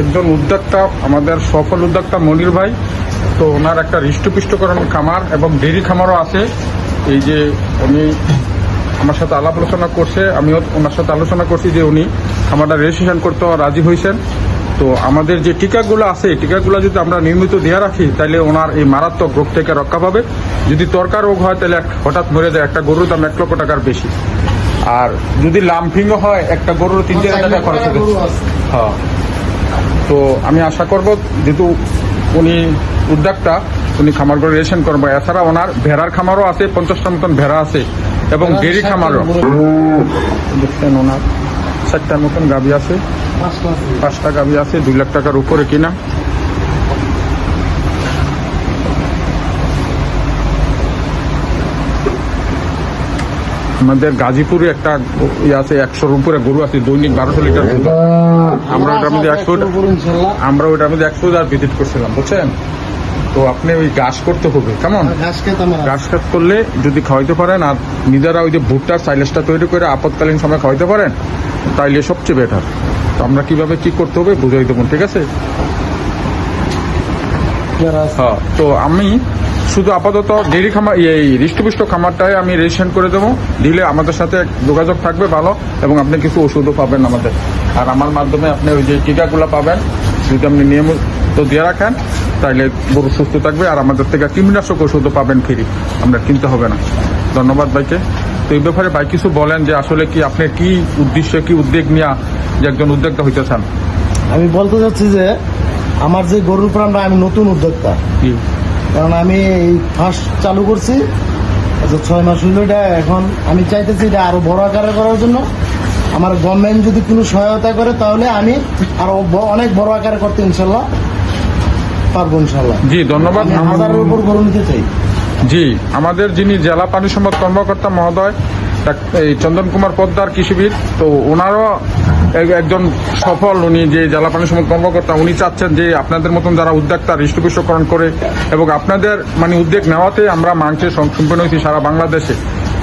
একজন উদ্যোক্তা, আমাদের সফল উদ্যোক্তা মনির ভাই, তো ওনার একটা হৃষ্টপুষ্টকরণ খামার এবং ডেরি খামারও আছে। এই যে উনি আমার সাথে আলাপ আলোচনা করছে, আমিও ওনার সাথে আলোচনা করছি যে উনি খামারটা রেজিস্ট্রেশন করতে রাজি হয়েছেন। তো আমাদের যে টিকাগুলো আছে, এই টিকাগুলো যদি আমরা নিয়মিত দিয়ে রাখি, তাহলে ওনার এই মারাত্মক রোগ থেকে রক্ষা পাবে। যদি তরকার রোগ হয়, তাহলে হঠাৎ মরে যায়, একটা গরুর দাম এক লক্ষ টাকার বেশি। আর যদি লামফিংও হয় একটা গরুর তিন চার টাকা খরচ হবে হ্যাঁ। তো আমি আশা করব যেহেতু উনি উদ্যোক্তা উনি খামার করে রেশন করব এছাড়া ওনার ভেড়ার খামারও আছে পঞ্চাশটার মতন ভেড়া আছে এবং ডেরি খামারও। দেখছেন ওনার চারটার মতন গাবি আছে। পাঁচটা গাবি আছে দুই লাখ টাকার উপরে কিনা। আমাদের গাজীপুরে একটা ইয়ে আছে একশোর উপরে গরু আছে দৈনিক বারোশো লিটার দুধ আমরা ওটার মধ্যে একশো আমরা ওটার মধ্যে একশো হাজার ভিজিট করছিলাম বুঝছেন? তো আপনি ওই গাছ করতে হবে কেমন? ঘাস খেতে গাছ কাজ করলে যদি খাওয়াইতে পারেন আর নিজেরা ওই যে ভুট্টার সাইলেসটা তৈরি করে আপতকালীন সময় খাওয়াইতে পারেন তাইলে সবচেয়ে বেটার তো আমরা কীভাবে কি করতে হবে বুঝাই দেবো ঠিক আছে। হ্যাঁ তো আমি শুধু আপাতত ডেরি খামার এই হৃষ্টপুষ্ট খামারটাই আমি রেজিস্ট্রেশন করে দেবো। দিলে আমাদের সাথে যোগাযোগ থাকবে ভালো এবং আপনি কিছু ওষুধও পাবেন আমাদের। আর আমার মাধ্যমে আপনি ওই যে টিকাগুলো পাবেন যদি আপনি নিয়মিত দিয়ে রাখেন তাহলে গরু সুস্থ থাকবে আর আমাদের থেকে কীটনাশক ওষুধও পাবেন ফ্রি। আমরা কিনতে হবে না। ধন্যবাদ ভাইকে। তো এই ব্যাপারে ভাই কিছু বলেন যে আসলে কি আপনি কি উদ্দেশ্যে কি উদ্যোগ নিয়ে যে একজন উদ্যোক্তা হইতে চান আমি বলতে চাচ্ছি যে আমার যে গরুর প্রাণটা আমি নতুন উদ্যোক্তা। কারণ আমি এই ফার্স্ট চালু করছি। আচ্ছা ছয় মাস হইল এটা এখন আমি চাইতেছি এটা আরও বড় আকারে করার জন্য। আমার গভর্নমেন্ট যদি কোনো সহায়তা করে তাহলে আমি আরও অনেক বড় আকারে করতে ইনশাল্লাহ পারব ইনশাল্লাহ। জি ধন্যবাদ। আমাদের হাজারের উপর গরু নিতে চাই। জি আমাদের যিনি জেলা পানি সম্পদ কর্মকর্তা মহোদয় এই চন্দন কুমার পদ্মার কৃষিবিদ, তো ওনারও একজন সফল উনি যে জেলা পানি কর্মকর্তা, উনি চাচ্ছেন যে আপনাদের মতন যারা উদ্যোক্তা হৃষ্টপুষ্টকরণ করে এবং আপনাদের মানে উদ্যোগ নেওয়াতে আমরা মাংসের সম্পূর্ণ হয়েছি সারা বাংলাদেশে।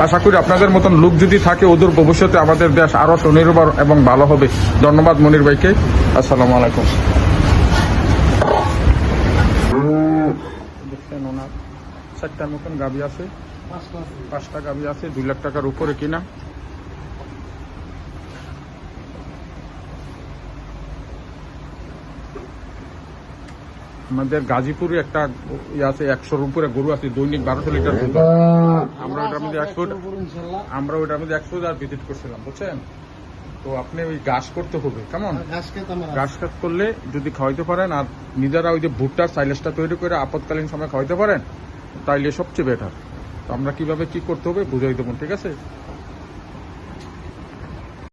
আশা করি আপনাদের মতন লোক যদি থাকে, ওদের ভবিষ্যতে আমাদের দেশ আরও স্বনির্ভর এবং ভালো হবে। ধন্যবাদ মনির ভাইকে। আসসালামু আলাইকুম দেখছেন ওনার চারটার মতন গাবি আছে। পাঁচটা। গাবি আছে দুই লাখ টাকার উপরে কিনা। আমাদের গাজীপুরে একটা ইয়ে আছে একশোর উপরে গরু আছে দৈনিক বারোশো লিটার দুধ। আমরা ওটার মধ্যে একশো আমরা ওটার মধ্যে একশো হাজার ভিজিট করছিলাম বুঝছেন? তো আপনি ওই গাছ করতে হবে কেমন? ঘাস গাছ কাজ করলে যদি খাওয়াইতে পারেন আর নিজেরা ওই যে ভুট্টার সাইলেসটা তৈরি করে আপতকালীন সময় খাওয়াইতে পারেন তাইলে সবচেয়ে বেটার আমরা কীভাবে কি করতে হবে বুঝাই দেবো ঠিক আছে?